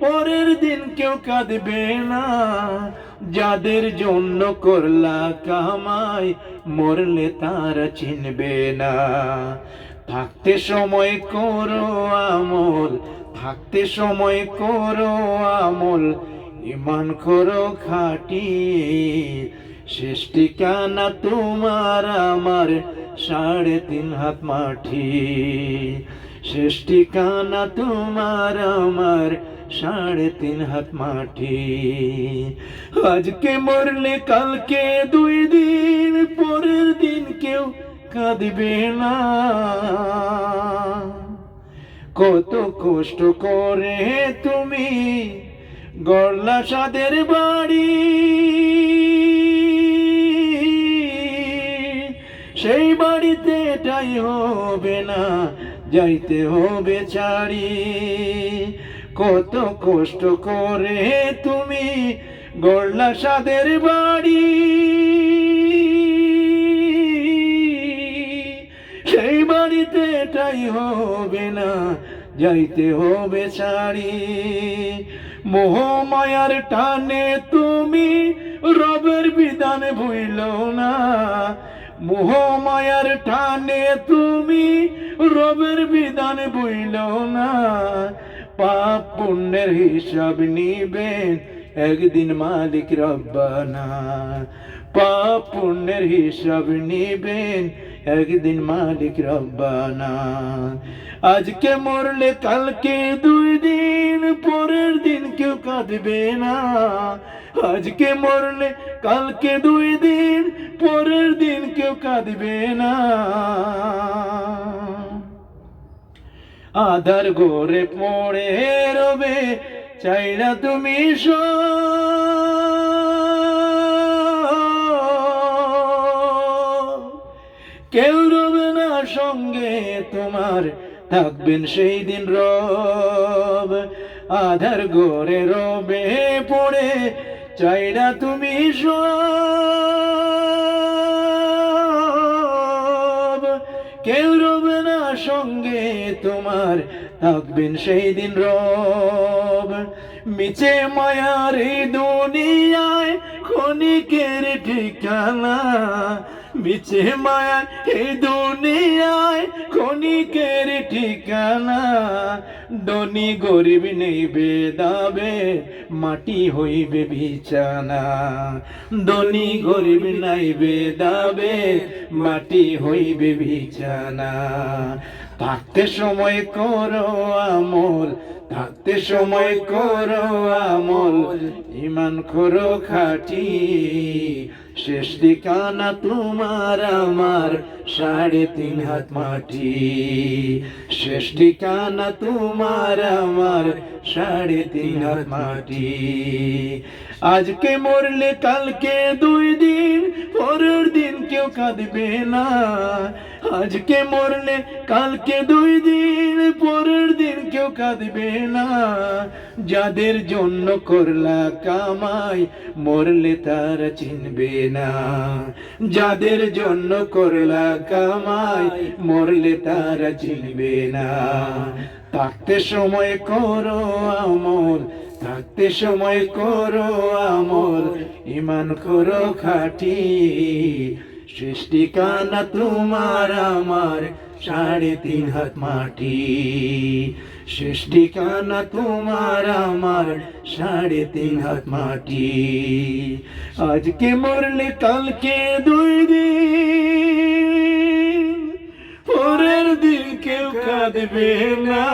পরের দিন কেউ কাঁদবে না। যাদের জন্য করলা কামাই, মরলে তারা চিনবে না। থাকতে সময় করো আমল, থাকতে সময় করো আমল, ইমান করো খাটি শেষ ঠিকানা তোমার আমার, সাড়ে তিন হাত মাঠি শেষ ঠিকানা তোমার আমার সাড়ে তিন হাত মাটি। আজকে মরলে, কালকে দুই দিন, পরের দিন কেউ কাঁদবে না। কত কষ্ট করে তুমি গড়লা সাদের বাড়ি। সেই বাড়িতে এটাই হবে না, যাইতে হবে ছাড়ি। কত কষ্ট করে তুমি গড়লা সাদের বাড়ি। সেই বাড়িতে এটাই হবে না, যাইতে হবে ছাড়ি মোহ মায়ার টানে তুমি রবের বিধান ভুইল না। মোহ মায়ার টানে তুমি রবের বিধান ভুইল না। পাপ পুণ্যের হিসাব নিবেন। একদিন মালিক রব্বানা, পাপ পুণ্যের হিসাব নিবেন। একদিন মালিক রব্বানা। আজকে মরলে কালকে দুই দিন, পরের দিন কেউ কাঁদবে না। আজকে মরলে কালকে দুই দিন, পরের দিন কেউ কাঁদবে না। আধার গোরে পড়ে রবে, চাইরা তুমি। কেউ রবে না সঙ্গে তোমার, থাকবেন সেই দিন রব আধার গোরে রবে পড়ে, চাইরা তুমি কেউ রবে না সঙ্গে তোমার থাকবেন সেই দিন রব। মিছে মায়ার দুনিয়ায় ক্ষণিকের ঠিকানা মিছে মায়া এই দুনিয়ায় ক্ষণিকের ঠিকানা। ধনী গরিব নেই বেদাবে মাটি হইবে বিছানা। ধনী গরিব নাই বেদাবে মাটি হইবে বিছানা। থাকতে সময় করো আমল থাকতে সময় করো আমল ইমান করো খাটি। শেষ ঠিকানা তোমার আমার, সাড়ে তিন হাত মাটি। শেষ ঠিকানা তোমার আমার, সাড়ে তিন হাত মাটি। আজকে মরলে কালকে দুই দিন, পরের দিন কেউ কাঁদবে না। আজকে মরলে কালকে দুই দিন, পরের দিন কাঁদবে না। যাদের জন্য করলা কামাই, মরলে তারা চিনবে না। যাদের জন্য করলা কামাই, মরলে তারা চিনবে না। থাকতে সময় করো আমল, থাকতে সময় করো আমল। ইমান করো খাটি সৃষ্টিকানা তোমার আমার সাড়ে তিন হাত মাটি। সৃষ্টিকানা তোমার আমার সাড়ে তিন হাত মাটি। আজকে মরলে কালকে দুই দিন, পরের দিন কেউ কাঁদবে না।